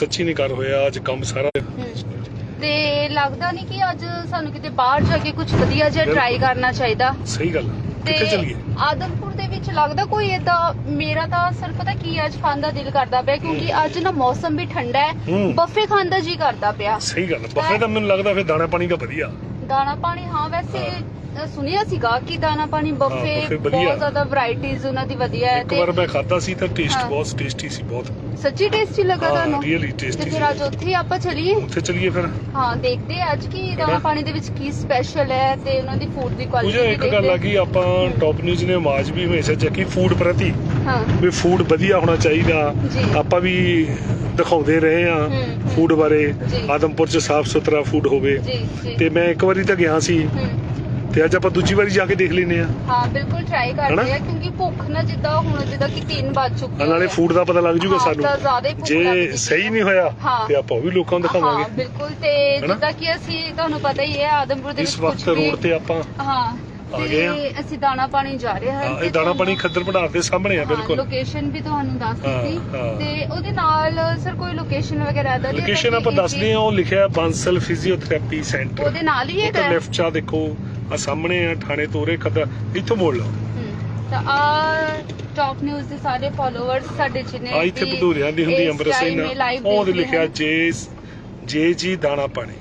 ਸੱਚੀ ਨਹੀਂ ਕਰ ਹੋਇਆ ਅੱਜ ਕੰਮ ਸਾਰਾ ਤੇ ਲੱਗਦਾ ਨਹੀਂ ਕਿ ਅੱਜ ਸਾਨੂੰ ਕਿਤੇ ਬਾਹਰ ਜਾ ਕੇ ਕੁਝ ਵਧੀਆ ਜਿਹਾ। ਟਰਾਈ ਕਰਨਾ ਚਾਹੀਦਾ ਸਹੀ ਗੱਲ। ਤੇ ਕਿੱਥੇ ਚੱਲੀਏ ਆਦਮਪੁਰ ਦੇ ਵਿੱਚ ਲੱਗਦਾ ਕੋਈ ਏਦਾਂ ਮੇਰਾ ਤਾਂ ਸਰ ਪਤਾ ਕੀ ਅੱਜ ਖਾਣ ਦਾ ਦਿਲ ਕਰਦਾ ਪਿਆ ਕਿਉਂਕਿ ਅੱਜ ਨਾ ਮੌਸਮ ਵੀ ਠੰਡਾ ਹੈ। ਬੱਫੇ ਖਾਣ ਦਾ ਜੀ ਕਰਦਾ ਪਿਆ ਸਹੀ ਗੱਲ ਬਫੇ ਦਾ ਮੈਨੂੰ ਲੱਗਦਾ ਫਿਰ ਦਾਣਾ ਪਾਣੀ ਦਾ ਵਧੀਆ ਦਾਣਾ ਪਾਣੀ ਹਾਂ ਵੈਸੇ ਅ, ਸੁਣਿਆ ਸੀਗਾ ਕਿ ਦਾਣਾ ਪਾਣੀ ਬੱਫੇ buffet ਵਧੀਆ। ਬਹੁਤ ਜ਼ਿਆਦਾ ਵੈਰਾਈਟੀਆਂ ਉਹਨਾਂ ਦੀ ਵਧੀਆ ਹੈ ਇੱਕ ਵਾਰ ਮੈਂ ਖਾਦਾ ਸੀ ਤਾਂ ਟੇਸਟ ਹਾਂ। ਬਹੁਤ ਟੇਸਟੀ ਸੀ ਬਹੁਤ। ਸੱਚੀ ਟੇਸਟੀ ਲੱਗਾ ਹਾਂ ਤੁਹਾਨੂੰ? ਰੀਅਲੀ ਤੇ ਟੇਸਟੀ ਫਿਰ ਅੱਜ ਉੱਥੇ ਹੀ ਆਪਾਂ ਚਲੀਏ? ਉੱਥੇ ਚੱਲੀਏ ਫਿਰ। ਹਾਂ ਦੇਖਦੇ ਹਾਂ ਅੱਜ ਕੀ ਦਾਣਾ ਹੈਨਾ? ਪਾਣੀ ਦੇ ਵਿੱਚ ਕੀ ਸਪੈਸ਼ਲ ਹੈ ਤੇ ਉਹਨਾਂ ਦੀ ਫੂਡ ਦੀ ਕੁਆਲਿਟੀ ਇੱਕ ਗੱਲ ਆ ਕਿ ਆਪਾਂ ਟੌਪ ਨਿਊਜ਼ ਨੇ ਆਵਾਜ਼ ਵੀ ਹਮੇਸ਼ਾ ਚੱਕੀ ਫੂਡ ਪ੍ਰਤੀ। ਹਾਂ। ਵੀ ਫੂਡ ਵਧੀਆ ਹੋਣਾ ਚਾਹੀਦਾ। ਜੀ। ਆਪਾਂ ਵੀ ਦਿਖਾਉਂਦੇ ਰਹੇ ਆ। ਫੂਡ ਬਾਰੇ। ਆਦਮਪੁਰ ਚ ਸਾਫ਼ ਸੁਥਰਾ ਫੂਡ ਹੋਵੇ ਤੇ ਮੈਂ ਇੱਕ ਵਾਰੀ ਤਾਂ ਗਿਆ ਸੀ। ਤੇ ਅੱਜ ਆਪਾਂ ਦੂਜੀ ਵਾਰੀ ਜਾ ਕੇ ਦੇਖ ਲੈਨੇ ਆ ਹਾਂ ਬਿਲਕੁਲ ਟਰਾਈ? ਕਰਦੇ ਆ ਕਿਉਂਕਿ ਭੁੱਖ ਨਾ ਜਿੱਦਾਂ ਹੁਣ ਜਿੱਦਾਂ ਕਿ 3 ਵੱਜ ਚੁੱਕੇ ਨਾਲੇ। ਫੂਡ ਦਾ ਪਤਾ ਲੱਗ ਜੂਗਾ ਸਾਨੂੰ ਜੇ ਸਹੀ। ਨਹੀਂ ਹੋਇਆ। ਤੇ ਆਪਾਂ ਉਹ ਵੀ ਲੋਕਾਂ ਨੂੰ ਹਾਂ ਦਿਖਾਵਾਂਗੇ ਬਿਲਕੁਲ ਤੇ? ਜਿੱਦਾਂ ਕਿ ਅਸੀਂ ਤੁਹਾਨੂੰ ਪਤਾ ਹੀ ਹੈ ਆਦਮਪੁਰ ਦੇ ਇਸ ਵਿੱਚ ਵਕਤ ਕੁਝ ਵੀ ਰੋਡ ਤੇ ਆਪਾਂ ਹਾਂ ਆ ਗਏ ਆ। ਤੇ ਅਸੀਂ ਦਾਣਾ ਪਾਣੀ ਜਾ ਰਹੇ ਹਾਂ। ਹਾਂ, ਤੇ ਇਹ ਦਾਣਾ ਪਾਣੀ ਤੁਹਾਨੂੰ- ਖੱਦਰ ਭੰਡਾਰ ਦੇ ਸਾਹਮਣੇ ਆ ਬਿਲਕੁਲ। ਲੋਕੇਸ਼ਨ ਵੀ ਤੁਹਾਨੂੰ ਦੱਸ ਹਾਂ, ਦਿੱਤੀ। ਹਾਂ। ਤੇ ਉਹਦੇ ਨਾਲ ਸਰ ਕੋਈ ਲੋਕੇਸ਼ਨ ਵਗੈਰਾ ਦਾ ਲੋਕੇਸ਼ਨ ਆਪਾਂ ਦੱਸਦੇ ਆ ਉਹ ਲਿਖਿਆ ਬਾਂਸਲ ਫਿਜ਼ੀਓਥੈਰੇਪੀ ਸੈਂਟਰ ਉਹਦੇ ਨਾਲ ਹੀ ਉਹ ਹੈਗਾ? ਤਾਂ ਹੈ। ਲੈਫਟ ਚਾ ਦੇਖੋ ਆ ਸਾਹਮਣੇ ਆ ਥਾਣੇ ਤੋਰੇ ਖੱਦਰ ਇੱਥੋਂ ਮੋੜ ਲਓ। ਹਮ, ਤਾਂ ਆ ਟਾਪ ਨਿਊਜ਼ ਦੇ ਸਾਰੇ ਫਾਲੋਅਰਸ ਸਾਡੇ ਜਿੰਨੇ ਆ ਇੱਥੇ ਦੀ ਹੁੰਦੀ ਅੰਮ੍ਰਿਤਸਰ ਲਿਖਿਆ। ਜੇ ਜੇ ਜੀ ਦਾਣਾ ਪਾਣੀ।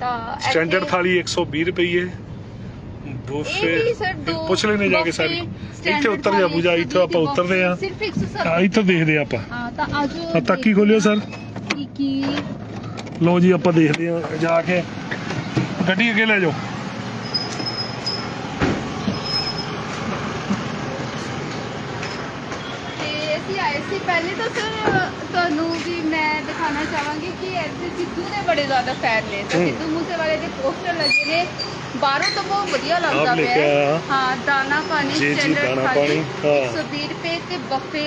ਤਾਂ ਸਟੈਂਡਰਡ ਥਾਲੀ 120 ਰੁਪਏ। ਬੁਫੇ ਪੁੱਛ ਲੈਣੇ ਜਾ ਕੇ ਸਾਰੀ। ਇੱਥੇ ਉਤਰ ਜਾ ਪੂਜਾ ਇੱਥੋਂ ਆਪਾਂ ਉਤਰਦੇ ਆ ਸਿਰਫ 170 ਆ ਇੱਥੋਂ ਦੇਖਦੇ ਆ ਆਪਾਂ। ਹਾਂ ਤਾਂ ਆਜੋ ਤਾਕੀ ਖੋਲਿਓ ਸਰ। ਕੀ ਕੀ ਲਓ ਜੀ ਆਪਾਂ ਦੇਖਦੇ ਆ ਜਾ ਕੇ। ਗੱਡੀ ਅੱਗੇ ਲੈ ਜਾਓ। ਤੇ ਅਸੀਂ ਆਏ ਸੀ ਪਹਿਲੇ ਤਾਂ ਸਰ ਤੁਹਾਨੂੰ ਵੀ ਮੈਂ ਦਿਖਾਣਾ ਚਾਹਾਂਗੀ ਕਿ ਇੱਥੇ ਸਿੱਧੂ ਦੇ ਬੜੇ ਜ਼ਿਆਦਾ ਫੈਨ ਨੇ। ਤੇ। ਸਿੱਧੂ ਮੂਸੇਵਾਲੇ ਦੇ ਪੋਸਟਰ ਲੱਗੇ ਨੇ। ਬਾਹਰੋਂ ਤਾਂ ਬਹੁਤ ਵਧੀਆ ਲੱਗਦਾ ਆਪ ਪਿਆ। ਹਾਂ ਦਾਣਾ ਪਾਣੀ ਜੀ, ਜੀ, standard ਦਾਣਾ ਥਾਲੀ, ਪਾਣੀ, ਹਾਂ। 120 ਰੁਪਏ ਤੇ ਬੱਫੇ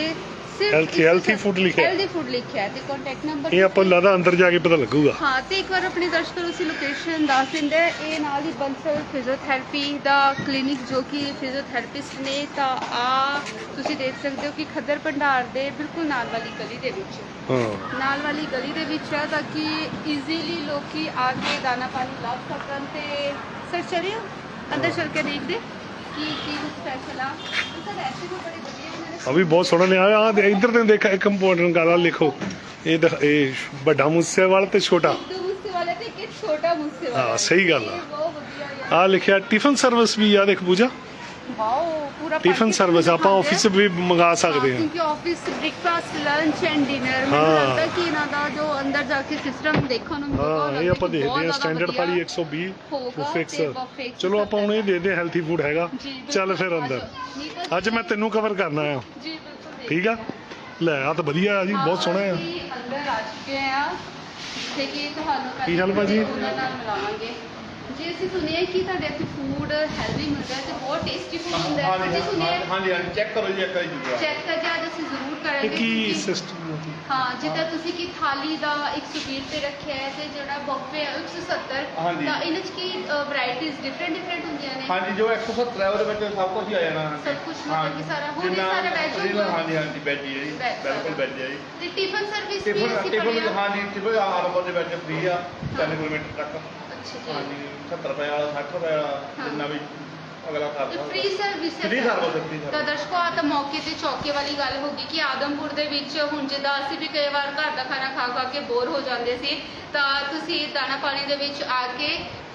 ਸਿਰਫ Healthy- healthy food ਲਿਖਿਆ। ਹੈ। ਹੈਲਥੀ ਫੂਡ ਲਿਖਿਆ ਹੈ ਤੇ ਕੰਟੈਕਟ ਨੰਬਰ ਇਹ ਆਪਾਂ ਨੂੰ ਲੱਗਦਾ ਅੰਦਰ ਜਾ ਕੇ ਪਤਾ ਲੱਗੂਗਾ। ਹਾਂ ਤੇ ਇੱਕ ਵਾਰ ਆਪਣੇ ਦਰਸ਼ਕਾਂ ਨੂੰ ਅਸੀਂ ਲੋਕੇਸ਼ਨ ਦੱਸ ਦਿੰਦੇ ਹਾਂ। ਇਹ ਨਾਲ ਹੀ ਬੰਸਲ ਫਿਜ਼ੀਓਥੈਰੇਪੀ ਦਾ ਕਲੀਨਿਕ ਜੋ ਕਿ ਫਿਜ਼ੀਓਥੈਰੇਪਿਸਟ ਨੇ ਤਾਂ ਆ ਤੁਸੀਂ ਦੇਖ ਸਕਦੇ ਹੋ ਕਿ ਖੱਦਰ ਭੰਡਾਰ ਦੇ ਬਿਲਕੁਲ ਨਾਲ ਵਾਲੀ ਗਲੀ ਦੇ ਵਿੱਚ। ਹਾਂ। ਨਾਲ ਵਾਲੀ ਗਲੀ ਦੇ ਵਿੱਚ ਹੈ ਤਾਂ ਕਿ ਈਜ਼ੀਲੀ ਲੋਕੀ ਆ ਕੇ ਦਾਣਾ ਪਾਣੀ ਲੱਭ ਸਕਣ ਤੇ ਸਰ ਚਲਿਓ ਅੰਦਰ ਚਲ ਕੇ ਦੇਖਦੇ। ਕੀ ਕੀ ਸਪੈਸ਼ਲ ਆ ਸਰ ਐਸੇ ਵੀ ਬੜੇ ਵਧੀਆ ਇਹਨਾਂ ਨੇ ਆ ਵੀ ਬਹੁਤ ਸੋਹਣਾ ਨੇ ਆ ਇੱਧਰ ਤੇ ਦੇਖਾ ਇੱਕ ਇੰਪੋਰਟੈਂਟ ਗੱਲ ਆ ਲਿਖੋ। ਇਹ ਦਿਖ- ਇਹ ਵੱਡਾ ਮੂਸੇਵਾਲ ਤੇ ਛੋਟਾ। ਸਿੱਧੂ ਮੂਸੇਵਾਲੇ ਤੇ ਇੱਕ ਛੋਟਾ ਹਾਂ, ਸਹੀ ਗੱਲ ਆ। ਇਹ ਬਹੁਤ ਵਧੀਆ ਯਾਰ ਆ ਲਿਖਿਆ ਟਿਫਨ ਸਰਵਿਸ ਵੀ ਆ ਦੇਖ ਪੂਜਾ। ਵਾਓ ਪੂਰਾ ਟਿਫਨ ਸਰਵਿਸ ਆਪਾਂ ਦਿਖਾਉਂਦੇ ਆਫਿਸ ਵੀ ਮੰਗਾ ਸਕਦੇ ਹਾਂ। ਕਿਉਂਕਿ office breakfast lunch and dinner ਮੈਨੂੰ ਹਾਂ। ਲੱਗਦਾ ਕਿ ਇਹਨਾਂ ਦਾ ਜੋ ਅੰਦਰ ਜਾ ਕੇ ਸਿਸਟਮ ਦੇਖਣ ਨੂੰ ਮਿਲੇਗਾ ਹਾਂ ਇਹ ਆਪਾਂ ਦੇਖਦੇ ਹਾਂ ਸਟੈਂਡਰਡ ਥਾਲੀ 120 ਹੋਊਗਾ ਫਿਕਸ ਤੇ buffet ਚਲੋ ਆਪਾਂ ਹੁਣ ਇਹ ਦੇਖਦੇ ਹਾਂ ਹੈਲਥੀ ਫੂਡ ਹੈਗਾ। ਜੀ, ਬਿਲਕੁਲ। ਚੱਲ ਫਿਰ ਅੰਦਰ। ਅੱਜ ਮੈਂ ਤੈਨੂੰ ਕਵਰ ਕਰਨਾ ਆ। ਜੀ ਬਿਲਕੁਲ ਦੇਖ- ਠੀਕ ਆ? ਲੈ ਆ ਤਾਂ ਵਧੀਆ ਆ ਜੀ ਬਹੁਤ ਸੋਹਣਾ ਆ। ਅਸੀਂ ਅੰਦਰ ਆ ਚੁੱਕੇ ਆ। ਜਿੱਥੇ ਕਿ ਤੁਹਾਨੂੰ ਕੀ ਹਾਲ ਭਾਜੀ? ਉਹਨਾਂ ਨਾਲ ਮਿਲਾਵਾਂਗੇ। ਜੀ ਅਸੀਂ ਸੁਣਿਆ ਕਿ ਤੁਹਾਡੇ ਇੱਥੇ ਫੂਡ ਹੈਲਦੀ ਮਿਲਦਾ ਹੈ ਤੇ ਬਹੁਤ ਟੇਸਟੀ ਫੂਡ ਹੁੰਦਾ ਹੈ। ਹਾਂਜੀ ਜੀ ਸੁਣਿਆ ਹਾਂਜੀ ਹਾਂਜੀ ਚੈੱਕ ਕਰੋ ਜੀ ਇੱਕ ਵਾਰੀ ਜੂਗਾ ਚੈੱਕ ਕਰਕੇ ਅੱਜ ਅਸੀਂ ਜ਼ਰੂਰ ਕਰਾਂਗੇ ਕੀ ਕਿਉਂਕਿ- ਸਿਸਟਮ ਹਾਂ ਜਿੱਦਾਂ ਤੁਸੀਂ ਕਿ ਥਾਲੀ ਦਾ 120 ਤੇ ਰੱਖਿਆ ਹੈ ਤੇ ਜਿਹੜਾ ਬੱਫੇ ਹੈ ਉਹ 170 ਹਾਂਜੀ। ਤਾਂ ਇਹਨਾਂ 'ਚ ਕੀ ਵੈਰਾਈਟੀਆਂ ਡਿਫਰੈਂਟ ਡਿਫਰੈਂਟ ਹੁੰਦੀਆਂ ਨੇ? ਹਾਂਜੀ ਜੋ 170 ਹੈ ਉਹਦੇ ਵਿੱਚ ਸਭ ਕੁਝ ਹੀ ਆ ਜਾਣਾ। ਸਭ ਕੁਛ ਮਤਲਬ ਕਿ ਸਾਰਾ- ਹੁਣ ਇਹ ਜਿੰਨਾ- ਸਾਰਾ veg original, ਹੋਊਗਾ? ਹਾਂਜੀ ਹਾਂਜੀ ਵੈਜ ਹੀ ਹੈ ਜੀ Veg ਬਿਲਕੁਲ ਸਾਰਾ। ਵੈਜ ਹੈ ਜੀ। ਤੇ ਟਿਫਨ ਸਰਵਿਸ ਵੀ ਟਿਫਨ ਅਸੀਂ ਟਿਫਨ ਪੜਿਆ ਹਾਂਜੀ ਟਿਫਨ ਆਰਡਰ ਦੇ ਵਿੱਚ ਫ੍ਰੀ ਆ 3 ਕਿਲੋਮੀਟਰ ਤੱਕ। ਅੱਛਾ ਜੀ ਹਾਂਜੀ 70 ਰੁਪਏ ਵਾਲਾ 60 ਰੁਪਏ ਵਾਲਾ ਹਾਂ। ਜਿੰਨਾ ਵੀ ਅਗਲਾ ਤੇ ਸਕਦਾ ਫ੍ਰੀ ਸਰਵਿਸ ਹੈ Free service ਹੈ, free service। ਤਾਂ ਦਰਸ਼ਕੋ ਆ ਤਾਂ ਮੌਕੇ ਤੇ ਚੌਕੇ ਵਾਲੀ ਗੱਲ ਹੋ ਗਈ ਕਿ ਆਦਮਪੁਰ ਦੇ ਵਿੱਚ ਹੁਣ ਜਿੱਦਾਂ ਅਸੀਂ ਵੀ ਕਈ ਵਾਰ ਘਰ ਦਾ ਖਾਣਾ ਖਾ ਖਾ ਕੇ ਬੋਰ ਹੋ ਜਾਂਦੇ ਸੀ ਤਾਂ ਤੁਸੀਂ ਦਾਣਾ ਪਾਣੀ ਦੇ ਵਿੱਚ ਆ ਕੇ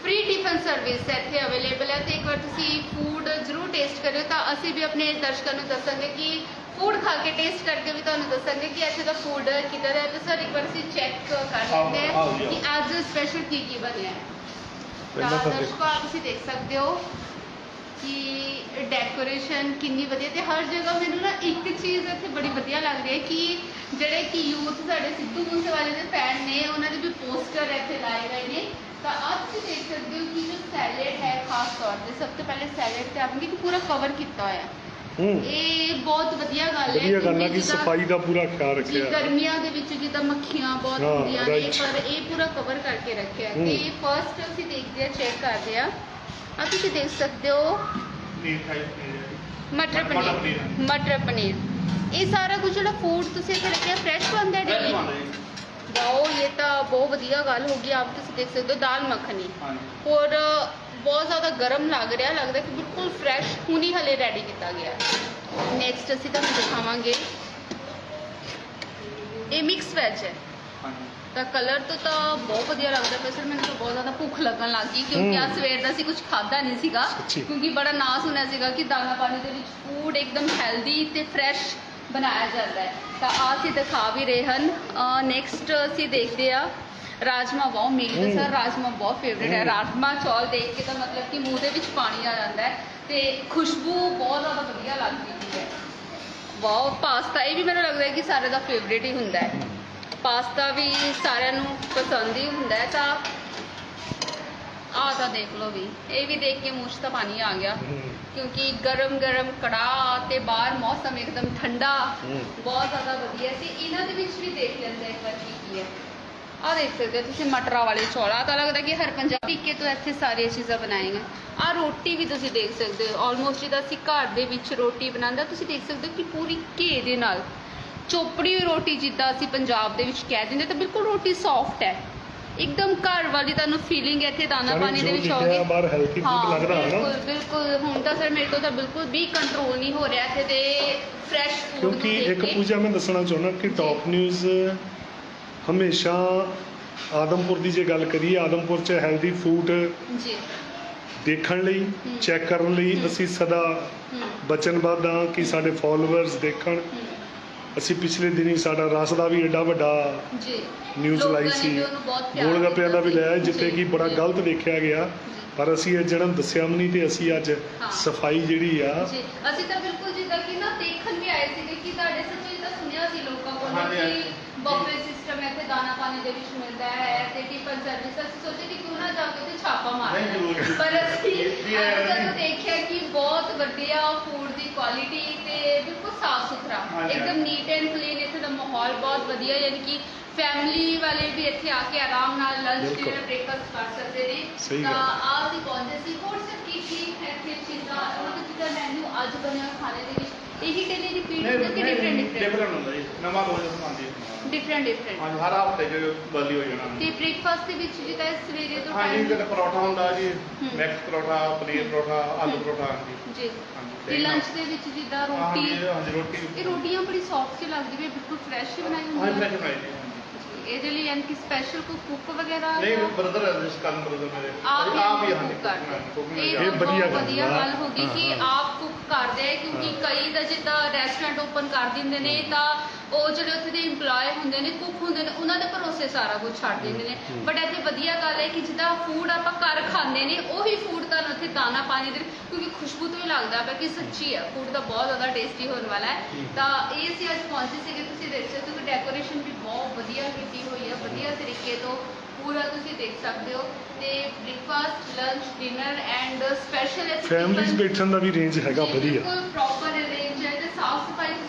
ਫ੍ਰੀ ਟਿਫਨ ਸਰਵਿਸ ਇੱਥੇ ਅਵੇਲੇਬਲ ਹੈ। ਤੇ ਇੱਕ ਵਾਰ ਤੁਸੀਂ ਫੂਡ ਜ਼ਰੂਰ ਟੇਸਟ ਕਰਿਓ। ਤਾਂ ਅਸੀਂ ਵੀ ਆਪਣੇ ਦਰਸ਼ਕਾਂ ਨੂੰ ਦੱਸਾਂਗੇ ਕਿ ਫੂਡ ਖਾ ਕੇ ਟੇਸਟ ਕਰਕੇ ਵੀ ਤੁਹਾਨੂੰ ਦੱਸਾਂਗੇ ਕਿ ਇੱਥੇ ਦਾ ਫੂਡ ਕਿੱਦਾਂ ਦਾ ਹੈ ਤੇ ਸਰ ਇੱਕ ਵਾਰ ਅਸੀਂ ਚੈੱਕ ਕਰ ਲੈਂਦੇ ਆਓ ਹਾਂ ਜੀ, ਕਿ ਅੱਜ ਸਪੈਸ਼ਲ ਕੀ ਕੀ ਬਣਿਆ ਹੈ ਪਹਿਲਾਂ ਤਾਂ ਦੇਖੋ। ਦਰਸ਼ਕੋ ਆਪ ਤੁਸੀਂ ਦੇਖ ਸਕਦੇ ਹੋ ਕਿ ਡੈਕੋਰੇਸ਼ਨ ਕਿੰਨੀ ਵਧੀਆ ਤੇ ਹਰ ਜਗ੍ਹਾ ਮੈਨੂੰ ਨਾ ਇੱਕ ਚੀਜ਼ ਇੱਥੇ ਬੜੀ ਵਧੀਆ ਲੱਗ ਰਹੀ ਹੈ ਕਿ ਜਿਹੜੇ ਕਿ ਯੂਥ ਸਾਡੇ ਸਿੱਧੂ ਮੂਸੇਵਾਲੇ ਦੇ ਫੈਨ ਨੇ ਉਹਨਾਂ ਦੇ ਵੀ ਪੋਸਟਰ ਇੱਥੇ ਲਾਏ ਗਏ ਨੇ ਤਾਂ ਆਪ ਤੁਸੀਂ ਦੇਖ ਸਕਦੇ ਹੋ ਕਿ ਜੋ ਸੈਲਡ ਹੈ ਖਾਸ ਤੌਰ ਤੇ ਸਭ ਤੋਂ ਪਹਿਲੇ ਸੈਲਡ ਤੇ ਆਪਣੀ ਕਿ ਪੂਰਾ ਕਵਰ ਕੀਤਾ ਹੋਇਆ ਹੈ। ਹੂੰ ਇਹ ਬਹੁਤ ਵਧੀਆ ਗੱਲ ਹੈ ਵਧੀਆ ਗੱਲ ਆ ਕਿ ਜਿੱਦਾਂ- ਸਫ਼ਾਈ ਦਾ ਪੂਰਾ ਖਿਆਲ ਜੀ ਰੱਖਿਆ ਗਰਮੀਆਂ ਦੇ ਵਿੱਚ ਜਿੱਦਾਂ ਮੱਖੀਆਂ ਬਹੁਤ ਹਾਂ, ਹੁੰਦੀਆਂ ਨੇ right. ਪਰ ਇਹ ਪੂਰਾ ਕਵਰ ਕਰਕੇ ਰੱਖਿਆ ਹੈ। ਹੂੰ। ਤੇ ਫਰਸਟ ਅਸੀਂ ਦੇਖਦੇ ਆ ਚੈੱਕ ਕਰਦੇ ਆ ਆ ਤੁਸੀਂ ਦੇਖ ਸਕਦੇ ਹੋ ਮਟਰ ਮਟਰ ਪਨੀਰ ਪਨੀਰ। ਮਟਰ ਪਨੀਰ ਇਹ ਸਾਰਾ ਕੁਝ ਜਿਹੜਾ ਫੂਡ ਤੁਸੀਂ ਇੱਥੇ ਰੱਖਿਆ ਫਰੈਸ਼ ਬਣਦਾ ਹੈ Fresh daily? ਬਣਦਾ ਜੀ ਵਾਓ ਬਹੁਤ ਵਧੀਆ ਗੱਲ ਹੋ ਗਈ ਆਪ ਤੁਸੀਂ ਦੇਖ ਸਕਦੇ ਹੋ ਦਾਲ ਮੱਖਣੀ ਔਰ ਬਹੁਤ ਜ਼ਿਆਦਾ ਗਰਮ ਲੱਗ ਰਿਹਾ ਲੱਗਦਾ ਕਿ ਬਿਲਕੁਲ ਫਰੈਸ਼ ਹੁਣੀ ਹਲੇ ਰੈਡੀ ਕੀਤਾ ਗਿਆ। ਨੈਕਸਟ ਅਸੀਂ ਤੁਹਾਨੂੰ ਦਿਖਾਵਾਂਗੇ। ਇਹ ਮਿਕਸ ਵੈਜ ਹੈ। ਤਾਂ ਕਲਰ ਤੋਂ ਤਾਂ ਬਹੁਤ ਵਧੀਆ ਲੱਗਦਾ ਪਿਆ ਸਰ ਮੈਨੂੰ ਤਾਂ ਬਹੁਤ ਜ਼ਿਆਦਾ ਭੁੱਖ ਲੱਗਣ ਲੱਗ ਗਈ ਕਿਉਂਕਿ। ਅੱਜ ਸਵੇਰ ਦਾ ਅਸੀਂ ਕੁਝ ਖਾਦਾ ਨਹੀਂ ਸੀਗਾ। ਕਿਉਂਕਿ ਬੜਾ ਨਾਂ ਸੁਣਿਆ ਸੀਗਾ ਕਿ ਦਾਣਾ ਪਾਣੀ ਦੇ ਵਿੱਚ ਫੂਡ ਇੱਕਦਮ ਹੈਲਦੀ ਤੇ ਫਰੈਸ਼ ਬਣਾਇਆ ਜਾਂਦਾ ਹੈ। ਤਾਂ ਆ ਅਸੀਂ ਦਿਖਾ ਵੀ ਰਹੇ ਹਨ। ਨੈਕਸਟ ਅਸੀਂ ਦੇਖਦੇ ਆ ਰਾਜਮਾ ਬਹੁਤ ਮਿਲਦੇ ਹਮ। ਸਰ ਰਾਜਮਾ ਬਹੁਤ ਫੇਵਰੇਟ ਹੈ। ਰਾਜਮਾ ਚੌਲ ਦੇਖ ਕੇ ਤਾਂ ਮਤਲਬ ਕਿ ਮੂੰਹ ਦੇ ਵਿੱਚ ਪਾਣੀ ਆ ਜਾਂਦਾ ਹੈ ਤੇ ਖੁਸ਼ਬੂ ਬਹੁਤ ਜ਼ਿਆਦਾ ਵਧੀਆ ਲੱਗਦੀ ਹੈ। ਵਾਓ ਪਾਸਤਾ ਇਹ ਵੀ ਮੈਨੂੰ ਲੱਗਦਾ ਹੈ ਕਿ ਸਾਰੇ ਦਾ ਫੇਵਰੇਟ ਹੀ ਹੁੰਦਾ ਹੈ। ਪਾਸਤਾ ਵੀ ਸਾਰਿਆਂ ਨੂੰ ਪਸੰਦ ਹੀ ਹੁੰਦਾ ਹੈ ਤਾਂ ਆਹ ਤਾਂ ਦੇਖ ਲਓ ਵੀ ਇਹ ਵੀ ਦੇਖ ਕੇ ਮੂੰਹ 'ਚ ਤਾਂ ਪਾਣੀ ਆ ਗਿਆ। ਕਿਉਂਕਿ ਗਰਮ ਗਰਮ ਕੜਾਹ ਤੇ ਬਾਹਰ ਮੌਸਮ ਇੱਕਦਮ ਠੰਡਾ। ਬਹੁਤ ਜ਼ਿਆਦਾ ਵਧੀਆ ਤੇ ਇਹਨਾਂ ਦੇ ਵਿੱਚ ਵੀ ਦੇਖ ਲੈਂਦੇ ਇੱਕ ਵਾਰ ਕੀ ਕੀ ਹੈ। ਆਹ ਦੇਖ ਸਕਦੇ ਹੋ ਤੁਸੀਂ ਮਟਰਾਂ ਵਾਲੇ ਚੌਲ ਆਹ ਤਾਂ ਲੱਗਦਾ ਕਿ ਹਰ ਪੰਜਾਬ ਤਰੀਕੇ ਤੋਂ ਇੱਥੇ ਸਾਰੀਆਂ ਚੀਜ਼ਾਂ ਬਣਾਏਗਾ। ਆਹ ਰੋਟੀ ਵੀ ਤੁਸੀਂ ਦੇਖ ਸਕਦੇ ਹੋ ਆਲਮੋਸਟ ਜਿੱਦਾਂ ਅਸੀਂ ਘਰ ਦੇ ਵਿੱਚ ਰੋਟੀ ਬਣਾਉਂਦਾ ਤੁਸੀਂ ਦੇਖ ਸਕਦੇ ਹੋ ਕਿ ਪੂਰੀ ਘੇ ਦੇ ਨਾਲ। ਚੋਪੜੀ ਹੋਈ ਰੋਟੀ ਜਿੱਦਾਂ ਅਸੀਂ ਪੰਜਾਬ ਦੇ ਵਿੱਚ ਕਹਿ ਦਿੰਦੇ ਤਾਂ ਬਿਲਕੁਲ ਰੋਟੀ ਸੌਫਟ ਹੈ। ਇੱਕਦਮ ਘਰ ਵਾਲੀ ਤੁਹਾਨੂੰ ਫੀਲਿੰਗ ਇੱਥੇ ਦਾਣਾ ਪਾਣੀ ਦੇ ਵਿੱਚ ਆਉਗੀ ਬਾਹਰ healthy food ਹਾਂ, ਲੱਗਦਾ ਹੈ ਨਾ? ਬਿਲਕੁਲ ਬਿਲਕੁਲ ਹੁਣ ਤਾਂ ਸਰ ਮੇਰੇ ਤੋਂ ਤਾਂ ਬਿਲਕੁਲ ਵੀ ਕੰਟਰੋਲ ਨਹੀਂ ਹੋ ਰਿਹਾ ਇੱਥੇ ਤੇ ਫਰੈਸ਼ ਫੂਡ ਕਿਉਂਕਿ ਇੱਕ ਪੂਜਾ ਮੈਂ ਦੱਸਣਾ ਚਾਹੁੰਦਾ ਕਿ ਟੌਪ ਨਿਊਜ਼ ਹਮੇਸ਼ਾ ਆਦਮਪੁਰ ਦੀ ਜੇ ਗੱਲ ਕਰੀਏ ਆਦਮਪੁਰ 'ਚ ਹੈਲਦੀ ਫੂਡ ਜੀ ਦੇਖਣ ਲਈ। ਚੈੱਕ ਕਰਨ ਲਈ। ਅਸੀਂ ਸਦਾ ਹੂੰ ਵਚਨਬੱਧ ਹਾਂ ਕਿ ਸਾਡੇ ਫਾਲੋਅਰਸ ਦੇਖਣ ਅਸੀਂ ਪਿਛਲੇ ਦਿਨੀ ਸਾਡਾ ਰਸ ਦਾ ਵੀ ਐਡਾ ਵੱਡਾ ਜੀ ਨਿਊਜ਼ ਲਾਈ ਸੀ ਗੋਲ ਗੱਪਿਆਂ ਦਾ ਵੀ ਸੀ। ਜਿੱਥੇ ਕਿ ਬੜਾ। ਗਲਤ ਦੇਖਿਆ ਗਿਆ ਪਰ ਅਸੀਂ ਇਹ ਜਨਮ ਦੱਸਿਆ ਵੀ ਨਹੀਂ ਤੇ ਅਸੀਂ ਅੱਜ। ਸਫ਼ਾਈ ਜਿਹੜੀ ਆ ਜੀ ਅਸੀਂ ਤਾਂ ਬਿਲਕੁਲ ਜਿੱਦਾਂ ਕਿ ਨਾ ਦੇਖਣ ਵੀ ਆਏ ਸੀਗੇ ਕਿ ਤੁਹਾਡੇ ਸੱਚੀ ਤਾਂ ਸੁਣਿਆ ਸੀ ਲੋਕਾਂ ਕੋਲੋਂ ਕਿ। ਬਫੇ ਸਿਸਟਮ ਇੱਥੇ ਦਾਣਾ ਪਾਣੀ ਦੇ ਵਿੱਚ ਮਿਲਦਾ ਹੈ ਤੇ ਟਿਫਨ ਸਰਵਿਸ ਅਸੀਂ ਸੋਚੇ ਕਿ ਕਿਉਂ ਨਾ ਜਾ ਕੇ ਤੇ ਛਾਪਾ ਮਾਰ ਨਹੀਂ, ਜ਼ਰੂਰ। ਪਰ ਅਸੀਂ ਹੈ ਅੱਜ ਜਦੋਂ ਨਹੀਂ। ਦੇਖਿਆ ਕਿ ਬਹੁਤ ਵਧੀਆ ਫੂਡ ਦੀ ਕੁਆਲਿਟੀ ਤੇ ਬਿਲਕੁਲ ਸਾਫ਼ ਸੁਥਰਾ ਹਾਂਜੀ, ਇੱਕਦਮ। ਨੀਟ ਐਂਡ ਕਲੀਨ ਇੱਥੇ ਦਾ ਮਾਹੌਲ ਬਹੁਤ ਵਧੀਆ ਯਾਨੀ ਕਿ ਫੈਮਿਲੀ ਵਾਲੇ ਵੀ ਇੱਥੇ ਆ ਕੇ ਆਰਾਮ ਨਾਲ ਲੰਚ ਬਿਲਕੁਲ। ਡਿਨਰ ਬ੍ਰੇਕਫਾਸਟ ਕਰ ਸਕਦੇ ਨੇ ਤਾਂ ਗੱਲ। ਆ ਅਸੀਂ ਪਹੁੰਚੇ ਸੀ ਹੋਰ ਸਰ ਕੀ ਕੀ ਹੈ ਇੱਥੇ ਚੀਜ਼ਾਂ ਮਤਲਬ ਜਿੱਦਾਂ ਮੈਨੂ ਅੱਜ ਬਣਿਆ ਖਾਣੇ ਦੇ ਵਿੱਚ ਇਹੀ ਡੇਲੀ ਰਿਪੀਟ ਹੁੰਦਾ ਕਿ ਡਿਫਰੈਂਟ ਡਿਫਰੈਂਟ ਡਿਫਰੈਂਟ ਹੁੰਦਾ ਜੀ ਨਵਾਂ ਰੋਜ਼ ਆਉਂਦੀ ਹੈ ਡਿਫਰੈਂਟ ਡਿਫਰੈਂਟ ਹਾਂਜੀ ਹਰ ਹਫ਼ਤੇ ਚ ਬਦਲੀ ਹੋ ਜਾਣਾ ਤੇ ਬ੍ਰੇਕਫਾਸਟ ਦੇ ਵਿੱਚ ਜਿੱਦਾਂ ਸਵੇਰੇ ਤੋਂ ਹਾਂਜੀ ਕਦੇ ਪਰੌਠਾ ਹੁੰਦਾ ਜੀ। ਮਿਕਸ ਪਰੌਠਾ ਪਨੀਰ ਪਰੌਠਾ ਆਲੂ। ਪਰੌਠਾ ਹਾਂਜੀ ਜੀ ਹਾਂਜੀ, ਤੇ ਲੰਚ ਦੇ ਵਿੱਚ ਜਿੱਦਾਂ ਰੋਟੀ ਹਾਂਜੀ ਹਾਂਜੀ ਰੋਟੀ ਇਹ ਰੋਟੀਆਂ ਬੜੀ ਸੌਫਟ ਜਿਹੀ ਲੱਗਦੀ ਹੈ ਬਿਲਕੁਲ ਫਰੈਸ਼ ਬਣਾਈ ਹਾਂਜੀ ਹੁੰਦੀ ਫਰੈਸ਼ ਹੈ ਬਣਾਈ ਜੀ ਹਾਂਜੀ। ਜੀ, ਇਹਦੇ ਲਈ ਯਾਨੀ ਕਿ ਸਪੈਸ਼ਲ ਕੋਈ ਕੁੱਕ ਵਗੈਰਾ ਨਹੀਂ ਜਾਂ- ਬ੍ਰਦਰ ਹੈ ਜਿਸ ਕਰਨ ਬ੍ਰਦਰ ਮੇਰੇ ਆਪ ਹੀ ਆਪ ਹੀ ਕੁੱਕ ਹਾਂਜੀ ਕਰਦੇ ਇਹ ਵਧੀਆ ਗੱਲ ਵਧੀਆ। ਗੱਲ ਹੋ ਗਈ ਕਿ। ਆਪ ਕੁੱਕ ਕਰਦੇ ਆ ਕਿਉਂਕਿ। ਕਈ ਦਾ ਜਿੱਦਾਂ ਰੈਸਟੋਰੈਂਟ ਓਪਨ ਕਰ ਦਿੰਦੇ ਨੇ ਤਾਂ ਉਹ ਜਿਹੜੇ ਉੱਥੇ ਦੇ EMPLOYE ਹੁੰਦੇ ਨੇ ਕੁੱਕ ਹੁੰਦੇ ਨੇ ਉਹਨਾਂ ਦੇ ਭਰੋਸੇ ਸਾਰਾ ਕੁਝ ਛੱਡ ਦਿੰਦੇ ਨੇ। ਬਟ ਇੱਥੇ ਵਧੀਆ ਗੱਲ ਹੈ ਕਿ ਜਿੱਦਾਂ ਫੂਡ ਆਪਾਂ ਘਰ ਖਾਂਦੇ ਨੇ ਉਹੀ ਫੂਡ ਤੁਹਾਨੂੰ ਉੱਥੇ ਦਾਣਾ ਪਾਣੀ ਦੇ ਕਿਉਂਕਿ ਖੁਸ਼ਬੂ ਤੋਂ ਹੀ ਲੱਗਦਾ ਪਿਆ ਕਿ ਸੱਚੀ ਹੈ ਫੂਡ ਤਾਂ ਬਹੁਤ ਜ਼ਿਆਦਾ ਟੇਸਟੀ ਹੋਣ ਵਾਲਾ ਹੈ। ਤਾਂ ਇਹ ਅਸੀਂ ਅੱਜ ਪਹੁੰਚੇ ਸੀਗੇ ਤੁਸੀਂ ਦੇਖ ਸਕਦੇ ਹੋ ਕਿ ਡੈਕੋਰੇਸ਼ਨ ਵੀ ਬਹੁਤ ਵਧੀਆ ਕੀਤੀ ਹੋਈ ਹੈ ਵਧੀਆ ਤਰੀਕੇ ਤੋਂ ਪੂਰਾ ਤੁਸੀਂ ਦੇਖ ਸਕਦੇ ਹੋ। ਤੇ breakfast lunch dinner and special families ਬੈਠਣ ਦਾ ਵੀ ਰੇਂਜ ਹੈਗਾ ਵਧੀਆ। ਬਿਲਕੁਲ ਪ੍ਰੋਪਰ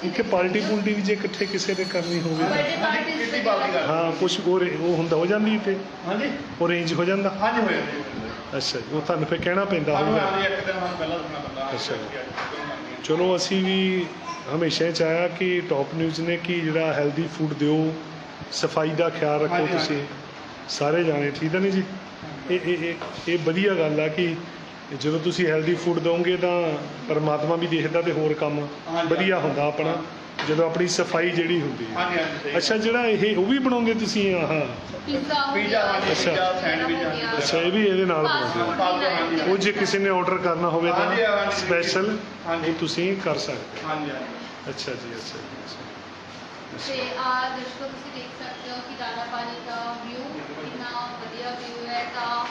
ਕਿ ਪਾਰਟੀ ਪੁਲਟੀ ਵੀ ਜੇ ਇਕੱਠੇ ਕਿਸੇ ਦੇ ਕਰਨੀ ਹੋਵੇ ਬਰਥਡੇ ਪਾਰਟੀ ਕਿੱਟੀ ਪਾਰਟੀ ਕਰ- ਹਾਂ ਕੁਝ ਉਹ ਰੇ- ਉਹ ਹੁੰਦਾ ਹੋ ਜਾਂਦੀ ਤੇ ਹਾਂਜੀ। ਉਹ ਰੇਂਜ ਹੋ ਜਾਂਦਾ? ਹਾਂਜੀ ਹੋ ਜਾਂਦੀ ਹੈ। ਅੱਛਾ ਜੀ, ਉਹ ਤੁਹਾਨੂੰ ਫਿਰ ਕਹਿਣਾ ਪੈਂਦਾ ਸਾਨੂੰ ਹੋਊਗਾ। ਆਉਂਦੀ ਇੱਕ ਦਿਨ ਸਾਨੂੰ ਪਹਿਲਾਂ ਦੱਸਣਾ ਪੈਂਦਾ ਅੱਛਾ। ਚਲੋ ਅਸੀਂ ਵੀ ਹਮੇਸ਼ਾ ਹੀ ਚਾਹਿਆ ਕਿ ਟੌਪ ਨਿਊਜ਼ ਨੇ ਕਿ ਜਿਹੜਾ ਹੈਲਦੀ ਫੂਡ ਦਿਓ ਸਫ਼ਾਈ ਦਾ ਖਿਆਲ ਰੱਖੋ ਹਾਂਜੀ, ਤੁਸੀਂ। ਸਾਰੇ ਜਾਣੇ ਠੀਕ ਹੈ ਨਹੀਂ ਜੀ? ਇਹ ਇਹ ਇਹ ਇਹ ਵਧੀਆ ਗੱਲ ਆ ਕਿ ਜਦੋਂ ਤੁਸੀਂ ਹੈਲਦੀ ਫੂਡ ਦੋਗੇ ਤਾਂ ਪਰਮਾਤਮਾ ਵੀ ਦੇਖਦਾ ਤੇ ਹੋਰ ਕੰਮ ਹਾਂਜੀ, ਵਧੀਆ ਹੁੰਦਾ ਆਪਣਾ ਹਾਂ। ਜਦੋਂ ਆਪਣੀ ਸਫ਼ਾਈ ਜਿਹੜੀ ਹੁੰਦੀ ਹੈ ਹਾਂਜੀ ਹਾਂਜੀ ਸਹੀ। ਅੱਛਾ ਜਿਹੜਾ ਇਹ ਉਹ ਵੀ ਬਣਾਉਂਦੇ ਤੁਸੀਂ ਆਹ ਪੀਜ਼ਾ ਪੀਜ਼ਾ ਹਾਂਜੀ ਅੱਛਾ। ਪੀਜ਼ਾ ਸੈਂਡਵਿਚ ਹਾਂਜੀ ਅੱਛਾ ਇਹ ਵੀ ਇਹਦੇ ਨਾਲ ਬਣਾਉਂਦੇ ਹੋ। ਉਹ ਜੇ ਕਿਸੇ ਨੇ ਆਰਡਰ ਕਰਨਾ ਹੋਵੇ ਹਾਂਜੀ, ਤਾਂ ਹਾਂਜੀ। ਸਪੈਸ਼ਲ ਹਾਂਜੀ। ਉਹ ਤੁਸੀਂ ਕਰ ਸਕਦੇ ਹੋ। ਹਾਂਜੀ ਹਾਂਜੀ ਅੱਛਾ ਜੀ ਅੱਛਾ ਜੀ ਅੱਛਾ ਤੇ ਆ ਦਰਸ਼ਕੋ ਤੁਸੀਂ ਦੇਖ ਸਕਦੇ ਹੋ ਕਿ ਦਾਣਾ ਪਾਣੀ ਦਾ ਵਿਊ ਕਿੰਨਾ ਵਧੀਆ ਵਿਊ ਹੈ ਤਾਂ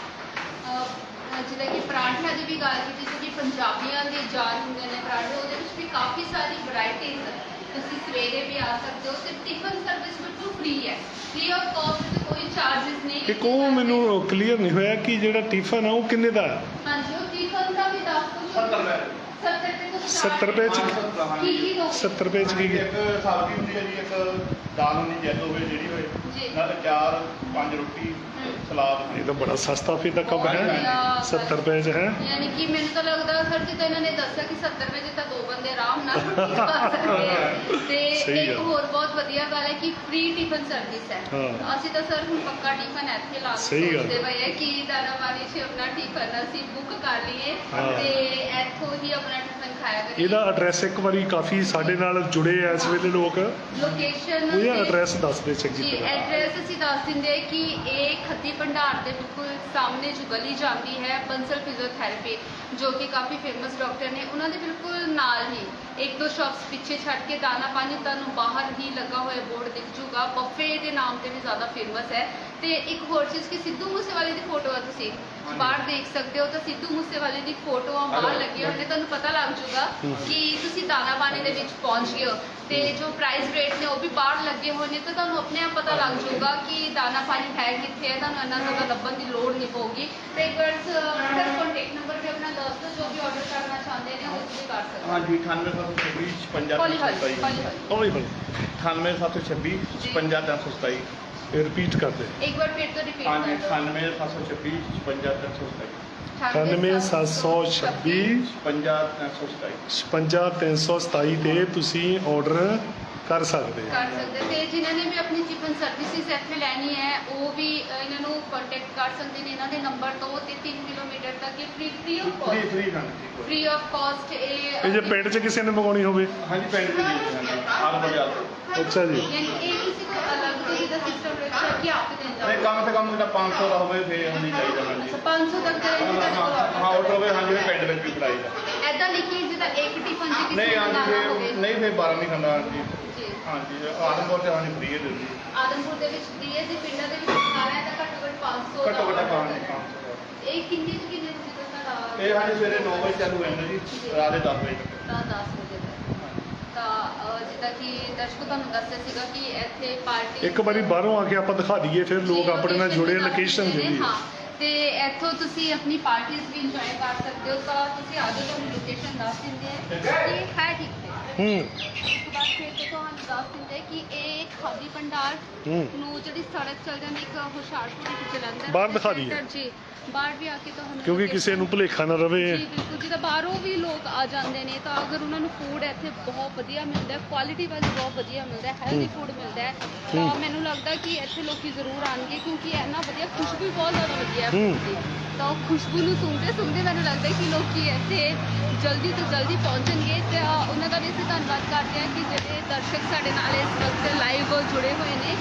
ਅਹ, ਜਿੱਦਾਂ ਕਿ ਪਰਾਂਠਿਆਂ ਦੀ ਵੀ ਗੱਲ ਕੀਤੀ ਸੀ ਕਿ ਪੰਜਾਬੀਆਂ ਦੇ ਜਾਨ ਹੁੰਦੇ ਨੇ ਪਰਾਂਠੇ ਉਹਦੇ ਵਿੱਚ ਵੀ ਕਾਫੀ ਸਾਰੀ ਵੈਰਾਈਟੀਜ਼ ਹੈ। ਤੁਸੀਂ ਸਵੇਰੇ ਵੀ ਆ ਸਕਦੇ ਹੋ ਤੇ ਟਿਫਨ ਸਰਵਿਸ ਬਿਲਕੁਲ ਫ੍ਰੀ ਹੈ। ਫ੍ਰੀ ਆਫ ਕਾਸਟ ਤੇ ਕੋਈ ਚਾਰजेस ਨਹੀਂ ਇੱਕ ਉਹ ਮੈਨੂੰ ਕਲੀਅਰ ਨਹੀਂ ਹੋਇਆ ਕਿ ਜਿਹੜਾ ਟਿਫਨ ਆ ਉਹ ਕਿੰਨੇ ਦਾ ਹੈ? ਹਾਂਜੀ ਉਹ ਟਿਫਨ ਦਾ ਵੀ ਦੱਸ ਦਿਓ। 70 ਰੁਪਏ। 70 ਰੁਪਏ ਤੋਂ 70 ਰੁਪਏ ਚ ਕੀ ਕੀ ਦੋ 70 ਰੁਪਏ ਚ ਕੀ ਕੀ? ਇੱਕ ਸਬਜ਼ੀ ਹੁੰਦੀ ਹੈ ਜੀ ਇੱਕ ਦਾਲ ਹੁੰਦੀ ਜੈਲੋ ਹੋਵੇ ਜਿਹੜੀ। ਹੋਏ ਨਾਲ ਚਾਰ ਪੰਜ ਰੋਟੀ। ਸਲਾਦ ਇਹ ਤਾਂ ਬੜਾ ਸਸਤਾ ਫਿਰ ਤਾਂ ਕੰਮ ਹੈ 70 ਰੁਪਏ ਚ ਹੈ ਯਾਨੀ ਕਿ ਮੈਨੂੰ ਤਾਂ ਲੱਗਦਾ ਸਰ ਜਿੱਦਾਂ ਇਹਨਾਂ ਨੇ ਦੱਸਿਆ ਕਿ 70 ਰੁਪਏ 'ਚ ਤਾਂ ਦੋ ਬੰਦੇ ਆਰਾਮ ਨਾਲ ਰੋਟੀ ਖਾ ਸਕਦੇ ਆ ਤੇ ਇੱਕ। ਹੋਰ ਬਹੁਤ ਵਧੀਆ ਗੱਲ ਹੈ ਕਿ ਫ੍ਰੀ ਟਿਫਨ ਸਰਵਿਸ ਹੈ। ਅਸੀਂ ਤਾਂ ਸਰ ਹੁਣ ਪੱਕਾ ਟਿਫਨ ਇੱਥੇ ਲਾ ਕੇ। ਸੋਚਦੇ ਪਏ ਕਿ ਦਾਨਾਵਾਲੀ 'ਚ ਆਪਣਾ ਟਿਫਨ ਅਸੀਂ ਬੁੱਕ ਕਰ ਲਈਏ। ਤੇ ਇੱਥੋਂ ਹੀ ਆਪਣਾ ਕਰੀਏ ਇਹਦਾ ਐਡਰੈਸ ਇੱਕ ਵਾਰੀ ਕਾਫੀ ਸਾਡੇ ਨਾਲ ਜੁੜੇ ਆ ਇਸ ਵੇਲੇ ਲੋਕ। ਲੋਕੇਸ਼ਨ ਉਹਦਾ ਐਡਰੈਸ ਦੱਸ ਦੇ ਚੰਗੀ ਜੀ ਤਰ੍ਹਾਂ। ਐਡਰੈਸ ਅਸੀਂ ਦੱਸ ਦਿੰਦੇ ਹਾਂ ਕਿ ਇਹ ਖੱਦੀ ਭੰਡਾਰ ਦੇ ਬਿਲਕੁਲ ਸਾਹਮਣੇ ਜੋ ਗਲੀ ਜਾਂਦੀ ਹੈ ਬੰਸਲ ਫਿਜ਼ੀਓਥੈਰੇਪੀ ਜੋ ਕਿ ਕਾਫੀ ਫੇਮਸ ਡਾਕਟਰ ਨੇ ਉਹਨਾਂ ਦੇ ਬਿਲਕੁਲ ਨਾਲ ਹੀ ਇੱਕ ਦੋ ਸ਼ਾਪਸ ਪਿੱਛੇ ਛੱਡ ਕੇ ਦਾਣਾ ਪਾਣੀ ਤੁਹਾਨੂੰ ਬਾਹਰ ਹੀ ਲੱਗਾ ਹੋਇਆ ਬੋਰਡ ਦਿਖ ਜੂਗਾ ਬੱਫੇ ਦੇ ਨਾਮ ਤੇ ਵੀ ਜ਼ਿਆਦਾ ਫੇਮਸ ਹੈ। ਤੇ ਇੱਕ ਹੋਰ ਚੀਜ਼ ਕਿ ਸਿੱਧੂ ਮੂਸੇਵਾਲੇ ਦੀ ਫੋਟੋ ਆ ਤੁਸੀਂ। ਬਾਹਰ ਦੇਖ ਸਕਦੇ ਹੋ ਤਾਂ ਸਿੱਧੂ ਮੂਸੇਵਾਲੇ ਦੀ ਫੋਟੋਆਂ ਬਾਹਰ ਲੱਗੀਆਂ ਹੋਈਆਂ ਨੇ ਤੁਹਾਨੂੰ ਪਤਾ ਲੱਗ ਜੂਗਾ ਕਿ ਤੁਸੀਂ ਦਾਣਾ ਪਾਣੀ ਦੇ ਵਿੱਚ ਪਹੁੰਚ ਗਏ ਹੋ। ਤੇ ਜੋ ਪ੍ਰਾਈਸ ਰੇਟ ਨੇ ਉਹ ਵੀ ਬਾਹਰ ਲੱਗੇ ਹੋਏ ਨੇ ਤਾਂ ਤੁਹਾਨੂੰ ਆਪਣੇ ਆਪ ਪਤਾ ਲੱਗ ਜਾਊਗਾ ਕਿ ਦਾਣਾ ਪਾਣੀ ਹੈ ਕਿੱਥੇ ਹੈ ਤੁਹਾਨੂੰ ਇੰਨਾ ਜ਼ਿਆਦਾ ਲੱਭਣ ਦੀ ਲੋੜ ਨਹੀਂ ਪਊਗੀ। ਤੇ ਇੱਕ ਵਾਰ ਸਰ ਕੰਟੈਕਟ ਨੰਬਰ ਵੀ ਆਪਣਾ ਦੱਸ ਦਿਓ ਜੋ ਵੀ ਆਰਡਰ ਕਰਨਾ ਚਾਹੁੰਦੇ ਨੇ ਉਹ ਤੁਸੀਂ ਕਰ ਸਕਦੇ ਹੋ। ਹਾਂਜੀ 98726 56 ਹੌਲੀ ਹੌਲੀ ਹੌਲੀ ਹੌਲੀ। ਹੌਲੀ ਹੌਲੀ। 98726 56 327 ਇਹ ਰਿਪੀਟ ਕਰ ਦੇ ਇੱਕ ਵਾਰ ਫਿਰ ਤੋਂ ਰਿਪੀਟ ਹਾਂਜੀ ਕਰ 98726 56 327 98726 56 327 56327 ਤੇ ਤੁਸੀਂ ਆਰਡਰ ਕਰ ਸਕਦੇ ਹੋ। ਕਰ ਸਕਦੇ ਤੇ ਜਿਨ੍ਹਾਂ ਨੇ ਵੀ ਆਪਣੀ ਟਿਫਨ ਸਰਵਿਸਿਜ਼ ਇੱਥੇ ਲੈਣੀ ਹੈ ਉਹ ਵੀ ਅ, ਇਹਨਾਂ ਨੂੰ ਕੰਟੈਕਟ ਕਰ ਸਕਦੇ ਨੇ। ਇਹਨਾਂ ਦੇ ਨੰਬਰ ਤੋਂ ਤੇ 3 ਕਿਲੋਮੀਟਰ ਤੱਕ ਇਹ free free of free cost free ਹਾਂਜੀ ਫ੍ਰੀ ਆਫ ਕਾਸਟ ਇਹ ਇਹ ਜੇ ਪਿੰਡ 'ਚ ਕਿਸੇ ਨੇ ਮੰਗਾਉਣੀ ਹੋਵੇ। ਹਾਂਜੀ ਪਿੰਡ ਦੇ ਵਿੱਚ ਹਾਂਜੀ ਆਲ ਬਜਾਰ ਅੱਛਾ ਜੀ। ਯਾਨੀ ਇਹ ਕਿਸੇ ਤੋਂ ਅਲੱਗ ਤੋਂ ਦਾ ਸਿਸਟਮ ਰੱਖਿਆ ਕਿ ਆਪ ਹੀ ਦਿੰਦਾ ਨਹੀਂ ਕਮ ਸੇ ਕਮ ਜਿਹੜਾ 500 ਦਾ ਹੋਵੇ ਫੇਰ ਨਹੀਂ ਚਾਹੀਦਾ ਹਾਂਜੀ। 500 ਤੱਕ ਦਾ ਹਾਂ ਹਾਂ ਆਰਡਰ ਹੋਵੇ ਹਾਂਜੀ ਫਿਰ ਪਿੰਡ ਵਿੱਚ ਵੀ ਫੜਾਈਦਾ ਐਦਾਂ ਲਿਖੀ ਜਿੱਦਾਂ ਇੱਕ ਟਿਫਨ ਕਿਸੇ ਨਹੀਂ ਹੋਵੇ। ਫੇਰ ਨਹੀਂ ਫੇਰ 12 ਨਹੀਂ ਖਾਂਦਾ ਜੀ। ਹਾਂਜੀ ਆਦਮਪੁਰ ਤੇ ਹਾਂਜੀ ਫ੍ਰੀ ਹੈ ਦਿੰਦੀ ਆਦਮਪੁਰ ਦੇ ਵਿੱਚ ਦੀਏ ਦੇ ਪਿੰਡਾਂ ਦੇ ਵਿੱਚ ਖਾਣਾ ਹੈ ਤਾਂ ਘੱਟੋ ਘੱਟ 500 ਘੱਟੋ ਘੱਟ ਦਾ ਖਾਣ ਦੀ। 500 ਇਹ ਕਿੰਨੇ ਤੋਂ ਕਿੰਨੇ ਵਜੇ ਤੱਕ ਦਾ ਇਹ ਹਾਂਜੀ ਸਵੇਰੇ 9 ਵਜੇ ਚਾਲੂ ਹੋ ਜਾਂਦਾ ਜੀ ਰਾਤ ਦੇ 10 ਵਜੇ ਤੱਕ। ਤਾਂ 10 ਵਜੇ ਤੱਕ। ਤਾਂ ਜਿੱਦਾਂ ਕਿ ਦਰਸ਼ਕੋ ਤੁਹਾਨੂੰ ਦੱਸਿਆ ਸੀਗਾ ਕਿ ਇੱਥੇ ਪਾਰਟੀ ਇੱਕ ਵਾਰੀ ਬਾਹਰੋਂ ਆ ਕੇ ਆਪਾਂ ਦਿਖਾ ਦਈਏ ਫਿਰ ਲੋਕ ਆਪਣੇ ਨਾਲ ਜੁੜੇ ਲੋਕੇਸ਼ਨ ਦੇ ਜਿਹੜੀ ਹਾਂ। ਤੇ ਇੱਥੋਂ ਤੁਸੀਂ ਆਪਣੀ ਪਾਰਟੀਆਂ ਵੀ ਇੰਜੋਏ ਕਰ ਸਕਦੇ ਹੋ ਤਾਂ ਤੁਸੀਂ ਆ ਜਾਓ ਤੁਹਾਨੂੰ ਲੋਕੇਸ਼ਨ ਦੱਸ ਦਿੰਦੇ ਆ। ਕਿ ਹੈ। ਠੀਕ ਹੈ ਹੂੰ। ਉਸ ਤੋਂ ਬਾਅਦ ਫਿਰ ਤੋਂ ਤੁਹਾਨੂੰ ਦੱਸ ਦਿੰਦੇ ਕਿ ਇਹ ਖਾਦੀ ਭੰਡਾਰ ਹੂੰ। ਨੂੰ ਜਿਹੜੀ ਸੜਕ ਚੱਲ ਜਾਂਦੀ ਇੱਕ ਹੁਸ਼ਿਆਰਪੁਰ ਵਿੱਚ ਜਲੰਧਰ ਬਾਹਰ ਦਿਖਾ ਦਈਏ। ਜੀ। ਬਾਹਰ ਵੀ ਆ ਕੇ ਤੁਹਾਨੂੰ ਕਿਉਂਕਿ ਕਿਸੇ ਨੂੰ ਭੁਲੇਖਾ ਨਾ ਰਵੇ। ਜੀ ਬਿਲਕੁਲ। ਜਿਹਦਾ ਬਾਹਰੋਂ ਵੀ ਲੋਕ ਆ ਜਾਂਦੇ ਨੇ ਤਾਂ ਅਗਰ ਉਹਨਾਂ ਨੂੰ ਫੂਡ ਇੱਥੇ ਬਹੁਤ ਵਧੀਆ ਮਿਲਦਾ ਹੈ ਕੁਆਲਿਟੀ ਵਾਲੀ ਬਹੁਤ ਵਧੀਆ ਮਿਲਦਾ ਹੈ ਹੈਲਦੀ ਫੂਡ ਮਿਲਦਾ ਹੈ ਤਾਂ। ਮੈਨੂੰ ਲੱਗਦਾ ਕਿ ਇੱਥੇ ਲੋਕੀ ਜ਼ਰੂਰ ਆਣਗੇ ਕਿਉਂਕਿ ਇੰਨਾ ਵਧੀਆ ਖੁਸ਼ਬੂ ਬਹੁਤ ਜ਼ਿਆਦਾ ਵਧੀਆ ਹੈ ਹੂੰ। food ਦੀ। ਤਾਂ ਉਹ ਖੁਸ਼ਬੂ ਨੂੰ ਸੁਣਦੇ ਸੁਣਦੇ ਮੈਨੂੰ ਲੱਗਦਾ ਕਿ ਲੋਕੀ ਇੱਥੇ ਜਲਦੀ ਤੋਂ ਜਲਦੀ ਪਹੁੰਚਣਗੇ ਤੇ ਉਹਨਾਂ ਦਾ ਵੀ ਅਸੀਂ ਧੰਨਵਾਦ ਕਰਦੇ ਹਾਂ ਕਿ ਜਿਹੜੇ ਦਰਸ਼ਕ ਸਾਡੇ ਨਾਲ ਇਸ ਵਕਤ ਲਾਈਵ ਜੁੜੇ ਹੋਏ ਨੇ।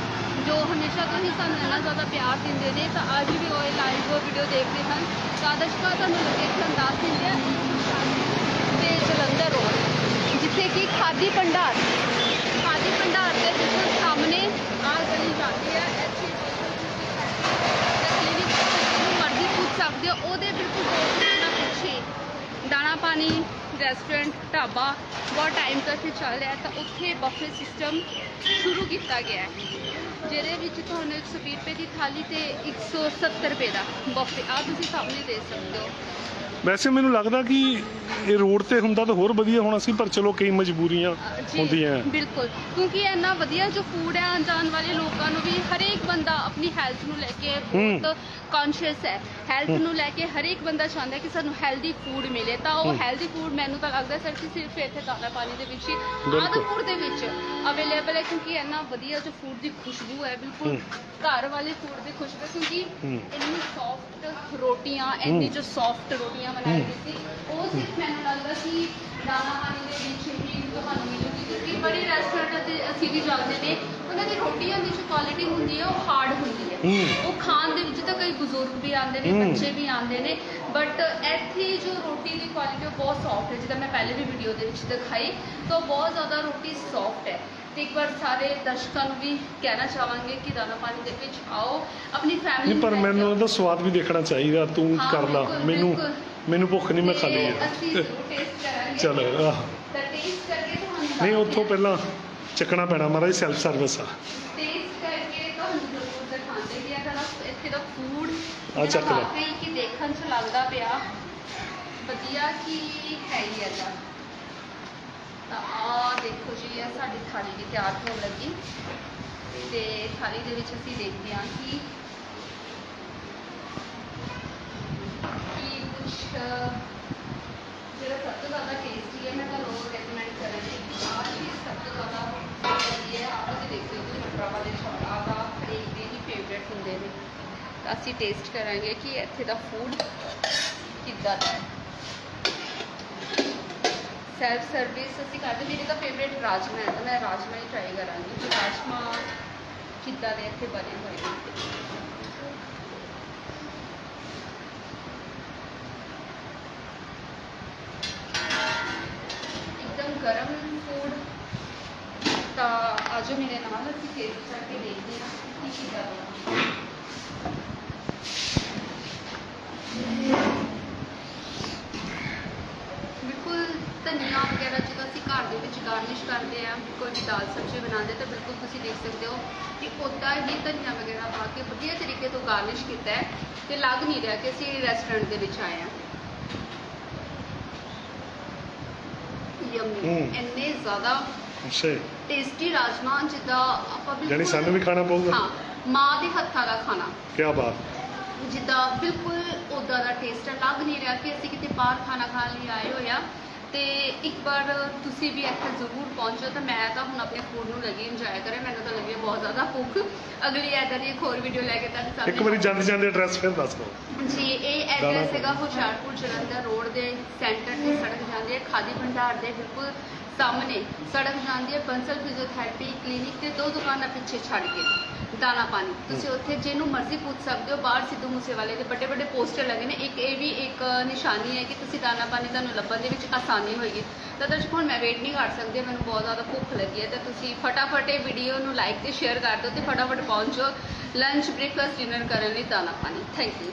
ਜੋ ਹਮੇਸ਼ਾ ਤੋਂ ਹੀ ਸਾਨੂੰ ਇੰਨਾ ਜ਼ਿਆਦਾ ਪਿਆਰ ਦਿੰਦੇ ਨੇ, ਤਾਂ ਅੱਜ ਵੀ ਉਹ ਲਾਈਵ ਵੀਡੀਓ ਦੇਖਦੇ ਹਨ। ਤਾਂ ਦਰਸ਼ਕਾਂ, ਤੁਹਾਨੂੰ ਲੋਕੇਸ਼ਨ ਦੱਸ ਦਿੰਦੇ ਆ। ਤੇ ਜਲੰਧਰ ਰੋਡ, ਜਿੱਥੇ ਕਿ ਖਾਦੀ ਭੰਡਾਰ ਖਾਦੀ ਭੰਡਾਰ ਦੇ ਬਿਲਕੁਲ ਸਾਹਮਣੇ ਆ ਗਲੀ ਜਾਂਦੀ ਹੈ। ਇੱਥੇ ਕਲੀਨਿਕ ਜਿਹਨੂੰ ਮਰਜ਼ੀ ਪੁੱਛ ਸਕਦੇ ਹੋ, ਉਹਦੇ ਬਿਲਕੁਲ ਨਾ ਦਾ ਪਿੱਛੇ। ਦਾਣਾ ਪਾਣੀ ਰੈਸਟੋਰੈਂਟ ਢਾਬਾ, ਬਹੁਤ ਟਾਈਮ ਤੋਂ ਇੱਥੇ ਚੱਲ ਰਿਹਾ ਤਾਂ ਉੱਥੇ ਬਫੇ ਸਿਸਟਮ ਸ਼ੁਰੂ ਕੀਤਾ ਗਿਆ ਹੈ। ਜਿਹਦੇ ਵਿੱਚ ਤੁਹਾਨੂੰ 120 ਰੁਪਏ ਦੀ ਥਾਲੀ ਤੇ 170 ਰੁਪਏ ਦਾ ਬਫੇ ਆ, ਤੁਸੀਂ ਸਾਹਮਣੇ ਦੇ ਸਕਦੇ ਹੋ। ਵੈਸੇ ਮੈਨੂੰ ਲੱਗਦਾ ਕਿ ਇਹ ਰੋਡ ਤੇ ਹੁੰਦਾ ਤਾਂ ਹੋਰ ਵਧੀਆ ਹੋਣਾ ਸੀ ਪਰ ਚਲੋ ਕਈ ਮਜਬੂਰੀਆਂ ਜੀ, ਹੁੰਦੀਆਂ ਬਿਲਕੁਲ ਕਿਉਂਕਿ ਇੰਨਾ ਵਧੀਆ ਜੋ ਫੂਡ ਹੈ ਆਉਣ ਜਾਣ ਵਾਲੇ ਲੋਕਾਂ ਨੂੰ ਵੀ ਹਰੇਕ ਬੰਦਾ ਆਪਣੀ ਹੈਲਥ ਨੂੰ ਲੈ ਕੇ ਬਹੁਤ ਕੌਨਸ਼ੀਅਸ ਹੈ ਹੈਲਥ ਨੂੰ ਲੈ ਕੇ ਹਰੇਕ ਬੰਦਾ ਚਾਹੁੰਦਾ ਕਿ ਸਾਨੂੰ ਹੈਲਦੀ ਫੂਡ ਮਿਲੇ ਤਾਂ ਉਹ ਹੂੰ। ਹੈਲਦੀ ਫੂਡ ਮੈਨੂੰ ਤਾਂ ਲੱਗਦਾ ਸਰ ਕਿ ਸਿਰਫ ਇੱਥੇ ਦਾਣਾ ਪਾਣੀ ਦੇ ਵਿੱਚ ਹੀ ਬਿਲਕੁਲ। ਆਦਮਪੁਰ ਦੇ ਵਿੱਚ ਅਵੇਲੇਬਲ ਹੈ ਕਿਉਂਕਿ ਇੰਨਾ ਵਧੀਆ ਜੋ ਫੂਡ ਦੀ ਖੁਸ਼ਬੂ ਹੈ ਬਿਲਕੁਲ ਹੂੰ। ਘਰ ਵਾਲੇ ਫੂਡ ਦੀ ਖੁਸ਼ਬੂ ਕਿਉਂਕਿ ਹੂੰ। ਇੰਨੀ ਸੌਫਟ ਰੋਟੀਆਂ ਇੰਨੀ ਹੂੰ। ਜੋ ਸੌਫਟ ਰੋਟੀਆਂ ਬਣਾਈ ਹੂੰ। ਗਈ ਸੀ ਉਹ ਸਿਰਫ ਮੈਨੂੰ ਲੱਗਦਾ ਕਿ ਦਾਣਾ ਪਾਣੀ ਦੇ ਵਿੱਚ ਹੀ ਤੁਹਾਨੂੰ ਮਿਲੂਗੀ ਕਿਉਂਕਿ ਬੜੇ ਰੈਸਟੋਰੈਂਟ ਤੇ ਅਸੀਂ ਵੀ ਜਾਂਦੇ ਨੇ ਉਹਨਾਂ ਦੀ ਰੋਟੀਆਂ ਦੀ ਜੋ ਕੁਆਲਿਟੀ ਹੁੰਦੀ ਹੈ ਉਹ ਹਾਰਡ ਹੁੰਦੀ ਹੈ ਹੂੰ। ਉਹ ਖਾਣ ਦੇ ਵਿੱਚ ਤਾਂ ਕਈ ਬਜ਼ੁਰਗ ਵੀ ਆਉਂਦੇ ਨੇ ਹੂੰ। ਬੱਚੇ ਵੀ ਆਉਂਦੇ ਨੇ ਬਟ ਇੱਥੇ ਜੋ ਰੋਟੀ ਦੀ ਕੁਆਲਿਟੀ ਉਹ ਬਹੁਤ ਸੌਫਟ ਹੈ ਜਿੱਦਾਂ ਮੈਂ ਪਹਿਲੇ ਵੀ ਵੀਡੀਓ ਦੇ ਵਿੱਚ ਦਿਖਾਈ ਤਾਂ ਉਹ ਬਹੁਤ ਜ਼ਿਆਦਾ ਰੋਟੀ ਸੌਫਟ ਹੈ ਤੇ ਇੱਕ ਵਾਰ ਸਾਰੇ ਦਰਸ਼ਕਾਂ ਨੂੰ ਵੀ ਕਹਿਣਾ ਚਾਹਾਂਗੇ ਕਿ ਦਾਣਾ ਪਾਣੀ ਦੇ ਵਿੱਚ ਆਓ ਆਪਣੀ ਫੈਮਿਲੀ ਪਰ ਮੈਨੂੰ ਉਹਦਾ ਸਵਾਦ ਵੀ ਦੇਖਣਾ ਚਾਹੀਦਾ ਤੂੰ ਕਰ ਲਾ ਮੈਨੂੰ। ਮੈਨੂੰ ਭੁੱਖ ਨਹੀਂ ਮੈਂ ਖਾ ਲਈ ਅਸੀਂ ਹੈ ਜ਼ਰੂਰ ਟੇਸਟ ਕਰਾਂਗੇ। ਚਲੋ ਆਹ। ਤਾਂ ਟੇਸਟ ਕਰਕੇ ਤੁਹਾਨੂੰ ਨਹੀਂ ਉੱਥੋਂ ਪਹਿਲਾਂ ਚੱਕਣਾ ਪੈਣਾ ਮਹਾਰਾਜ ਸੈਲਫ ਸਰਵਿਸ ਆ। ਟੇਸਟ ਕਰਕੇ ਤੁਹਾਨੂੰ ਜ਼ਰੂਰ ਦਿਖਾਉਂਦੇ ਕਿ ਅਗਰ ਆਪ ਇੱਥੇ ਦਾ ਫੂਡ ਆਹ ਚੱਕ ਲਓ। ਵਾਕਈ ਕਿ ਦੇਖਣ ਚ ਲੱਗਦਾ ਪਿਆ। ਵਧੀਆ ਕਿ ਹੈ ਹੀ ਇਹਦਾ? ਤਾਂ ਆ ਦੇਖੋ ਜੀ ਇਹ ਸਾਡੀ ਥਾਲੀ ਦੀ ਤਿਆਰ ਹੋਣ ਲੱਗੀ। ਤੇ ਥਾਲੀ ਦੇ ਵਿੱਚ ਅਸੀਂ ਦੇਖਦੇ ਹਾਂ ਕਿ ਕਿ ਕੁਛ ਜਿਹੜਾ ਸਭ ਤੋਂ ਜ਼ਿਆਦਾ ਟੇਸਟੀ ਹੈ, ਮੈਂ ਤੁਹਾਨੂੰ ਉਹ ਰეკਮੈਂਡ ਕਰਾਂਗੀ। ਕਿ ਆਹ ਚੀਜ਼ ਸਭ ਤੋਂ ਜ਼ਿਆਦਾ ਵਧੀਆ ਹੈ। ਆਪ ਤੁਸੀਂ ਦੇਖ ਸਕਦੇ ਹੋ ਵਾਲੇ ਚੌਲ ਆਹ ਹਰੇਕ ਦੇ ਹੀ ਫੇਵਰੇਟ ਹੁੰਦੇ ਨੇ। ਤਾਂ ਅਸੀਂ ਟੇਸਟ ਕਰਾਂਗੇ ਕਿ ਇੱਥੇ ਦਾ ਫੂਡ ਕਿੱਦਾਂ ਦਾ ਹੈ। ਸੈਲਫ ਸਰਵਿਸ ਅਸੀਂ ਕਰਦੇ ਮੇਰੇ ਤਾਂ ਫੇਵਰੇਟ ਰਾਜਮਾ ਹੈ, ਤਾਂ ਮੈਂ ਰਾਜਮਾ ਹੀ ਟਰਾਈ ਕਰਾਂਗੀ ਕਿ ਰਾਜਮਾ ਕਿੱਦਾਂ ਦੇ ਇੱਥੇ ਬਣੇ ਹੋਏ ਨੇ ਇੱਕਦਮ ਗਰਮ ਫੂਡ ਤਾਂ ਆਜੋ ਮੇਰੇ ਨਾਲ ਅਸੀਂ ਟੇਸਟ ਕਰਕੇ ਦੇਖਦੇ ਹਾਂ ਕਿ ਕਿੱਦਾਂ ਦਾ ਬਿਲਕੁਲ ਧਨੀਆ ਵਗੈਰਾ ਜਦੋਂ ਅਸੀਂ ਘਰ ਦੇ ਵਿੱਚ ਗਾਰਨਿਸ਼ ਕਰਦੇ ਆ ਕੋਈ ਵੀ ਦਾਲ ਸਬਜ਼ੀ ਬਣਾਉਂਦੇ ਤਾਂ ਬਿਲਕੁਲ ਤੁਸੀਂ ਦੇਖ ਸਕਦੇ ਹੋ ਕਿ ਉੱਦਾਂ ਹੀ ਧਨੀਆ ਵਗੈਰਾ ਪਾ ਕੇ ਵਧੀਆ ਤਰੀਕੇ ਤੋਂ ਗਾਰਨਿਸ਼ ਕੀਤਾ ਹੈ ਤੇ ਲੱਗ ਨਹੀਂ ਰਿਹਾ ਕਿ ਅਸੀਂ ਰੈਸਟੋਰੈਂਟ ਦੇ ਵਿੱਚ ਆਏ ਹਾਂ। ਯਮੀ। ਇੰਨੇ ਜ਼ਿਆਦਾ ਅੱਛਾ ਟੇਸਟੀ ਰਾਜਮਾ ਜਿੱਦਾਂ ਆਪਾਂ ਬਿਲਕੁਲ ਜਾਨੀ ਸਾਨੂੰ ਵੀ ਖਾਣਾ ਪਊਗਾ? ਹਾਂ ਮਾਂ ਦੇ ਹੱਥਾਂ ਦਾ ਖਾਣਾ। ਕੀ ਬਾਤ। ਜਿੱਦਾਂ ਬਿਲਕੁਲ ਉਦਾਂ ਦਾ ਟੇਸਟ ਹੈ ਲੱਗ ਨਹੀਂ ਰਿਹਾ ਕਿ ਅਸੀਂ ਕਿਤੇ ਬਾਹਰ ਖਾਣਾ ਖਾਣ ਲਈ ਆਏ ਹੋਏ ਆ। ਤੇ ਇੱਕ ਵਾਰ ਤੁਸੀਂ ਵੀ ਇੱਥੇ ਜ਼ਰੂਰ ਪਹੁੰਚੋ ਤਾਂ ਮੈਂ ਤਾਂ ਹੁਣ ਆਪਣੇ ਫੂਡ ਨੂੰ ਲੱਗੀ ਇੰਜੋਏ ਕਰੇ ਮੈਨੂੰ ਤਾਂ ਲੱਗੀ ਬਹੁਤ ਜ਼ਿਆਦਾ ਭੁੱਖ। ਅਗਲੀ ਐਦਾਂ ਦੀ ਇੱਕ ਹੋਰ ਵੀਡੀਓ ਲੈ ਕੇ ਤੁਹਾਡੇ ਸਾਹਮਣੇ ਇੱਕ ਵਾਰੀ ਜਾਂਦੇ ਜਾਂਦੇ ਐਡਰੈਸ ਫਿਰ ਦੱਸ ਦਿਓ। ਜੀ ਇਹ ਐਡਰੈਸ ਹੈਗਾ ਹੁਸ਼ਿਆਰਪੁਰ ਜਲੰਧਰ ਰੋਡ ਦੇ ਸੈਂਟਰ ਤੇ ਸੜਕ ਜਾਂਦੀ ਹੈ ਖਾਦੀ ਭੰਡਾਰ ਦੇ ਬਿਲਕੁਲ ਸਾਹਮਣੇ। ਸੜਕ ਜਾਂਦੀ ਹੈ ਬੰਸਲ ਫਿਜ਼ੀਓਥੈਰੇਪੀ ਕਲੀਨਿਕ ਤੇ ਦੋ ਦੁਕਾਨਾਂ ਪਿੱਛੇ ਛੱਡ ਕੇ। ਦਾਣਾ ਪਾਣੀ। ਤੁਸੀਂ ਉੱਥੇ ਜਿਹਨੂੰ ਮਰਜ਼ੀ ਪੁੱਛ ਸਕਦੇ ਹੋ ਬਾਹਰ ਸਿੱਧੂ ਮੂਸੇਵਾਲੇ ਦੇ ਵੱਡੇ ਵੱਡੇ ਪੋਸਟਰ ਲੱਗੇ ਨੇ। ਇੱਕ ਇਹ ਵੀ ਇੱਕ ਨਿਸ਼ਾਨੀ ਹੈ ਕਿ ਤੁਸੀਂ ਦਾਣਾ ਪਾਣੀ ਤੁਹਾਨੂੰ ਲੱਭਣ ਦੇ ਵਿੱਚ ਆਸਾਨੀ ਹੋਏਗੀ। ਤਾਂ ਦਰਸ਼ਕ ਹੁਣ ਮੈਂ ਵੇਟ ਨਹੀਂ ਕਰ ਸਕਦੀ ਮੈਨੂੰ ਬਹੁਤ ਜ਼ਿਆਦਾ ਭੁੱਖ ਲੱਗੀ ਹੈ। ਤਾਂ ਤੁਸੀਂ ਫਟਾਫਟ ਇਹ ਵੀਡੀਓ ਨੂੰ ਲਾਈਕ ਤੇ ਸ਼ੇਅਰ ਕਰ ਦਿਓ ਤੇ ਫਟਾਫਟ ਪਹੁੰਚੋ ਲੰਚ ਬ੍ਰੇਕਫਾਸਟ ਡਿਨਰ ਕਰਨ ਲਈ ਦਾਣਾ ਪਾਣੀ। Thank you